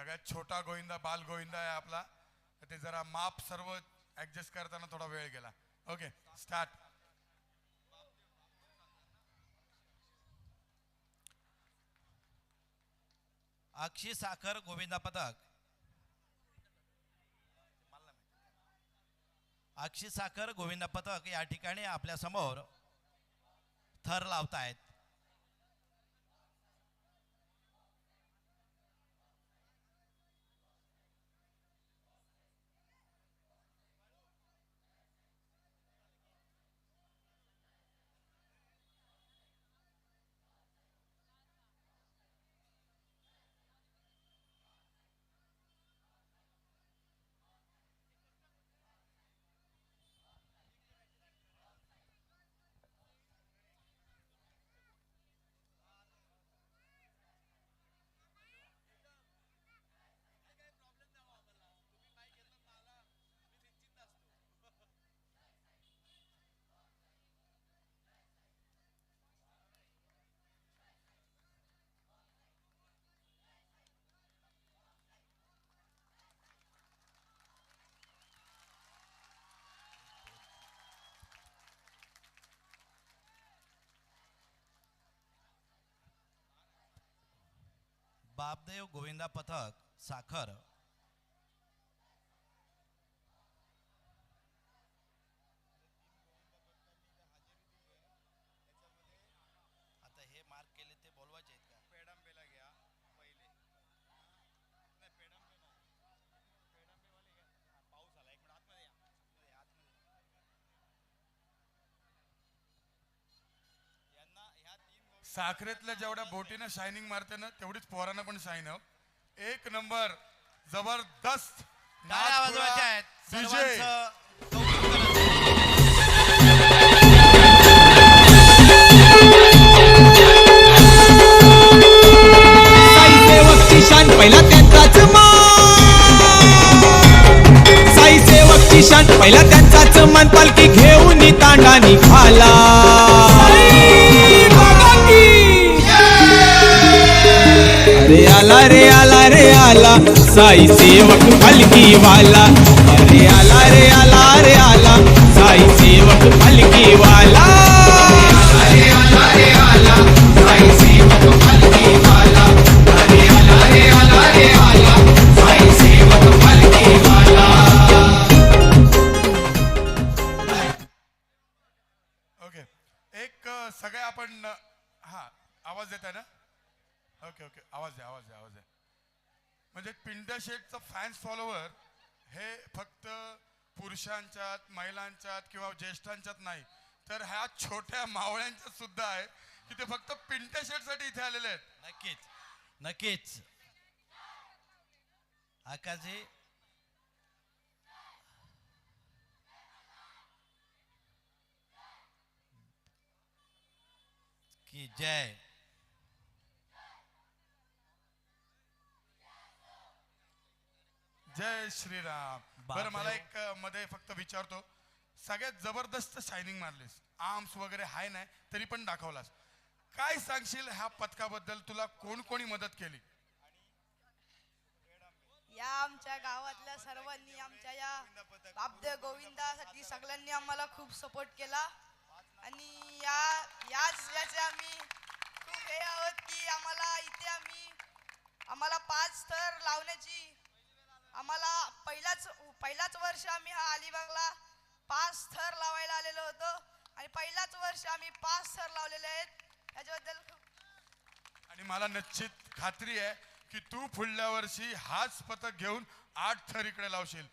सगळ्यात छोटा गोविंदा बाल गोविंदा आहे आपला. ते जरा माप सर्व ऍडजस्ट करताना थोडा वेळ गेला. ओके स्टार्ट अक्षी साखर गोविंदा पथक अक्षी साखर गोविंदा पथक या ठिकाणी आपल्यासमोर थर लावतायत. बापदेव गोविंदा पथक साखर आता हे मार्क केले ते बोलवायचे आहेत का पेडंबेला घ्या पहिले नाही पेडंबे नाही पेडंबेवाले घ्या हा, पाऊस आला एक मिनिट आतमध्ये या आतमध्ये या, आतमध्ये या. यांना ह्या तीन गोष्टी साखरेतल्या जेवढ्या बोटीनं शायनिंग मारते ना तेवढीच पोरांना पण शाईन हो. एक नंबर जबरदस्त. टाळ्या वाजवायच्या आहेत. विजय सर्वांचं कौतुक करायचं. साई सेवकची शान पहिला त्यांचाच मान. साई सेवकची शान पहिला त्यांचाच मान. पालखी घेऊन तांडा निघाला आला साई सेवक फलकी वाला। अरे आला रे आला। रे आला साई सेवक फलकी वाला। ओके एक सगळे आपण हा आवाज देताय ना? ओके ओके आवाज द्या आवाज द्या आवाज द्या. म्हणजे पिंडा शेटचं फॅन्स फॉलोवर हे फक्त पुरुषांच्यात महिलांच्यात किंवा ज्येष्ठांच्यात नाही तर ह्या छोट्या मावळ्यांच्यात सुद्धा आहे की ते फक्त पिंट्या शेटसाठी इथे आलेले आहेत. नक्कीच नक्कीच. आकाशजी? की जय. जय श्रीराम. बरं मला एक अ, मध्ये फक्त विचारतो. सगळ्यात जबरदस्त शायनिंग मारलीस. आर्म्स वगैरे हाय नाही तरी पण दाखवलास. काय सांगशील ह्या पथकाबद्दल? तुला कोण कोणी मदत केली? या आमच्या गावातल्या सर्वांनी आमच्या या बापदेव गोविंदासाठी सगळ्यांनी आम्हाला खूप सपोर्ट केला. आणि या याच याचे आम्ही खूप हे आहोत की आम्हाला इथे आम्ही आम्हाला पाच थर लावण्याची आम्हाला पहिलाच पहिलाच वर्ष आम्ही हा अलिबागला पाच थर लावायला आलेलो होतो. आणि पहिलाच वर्ष आम्ही पाच थर लावलेले आहेत. याच्याबद्दल आणि मला निश्चित खात्री आहे की तू पुढल्या वर्षी हाच पथक घेऊन आठ थर इकडे लावशील.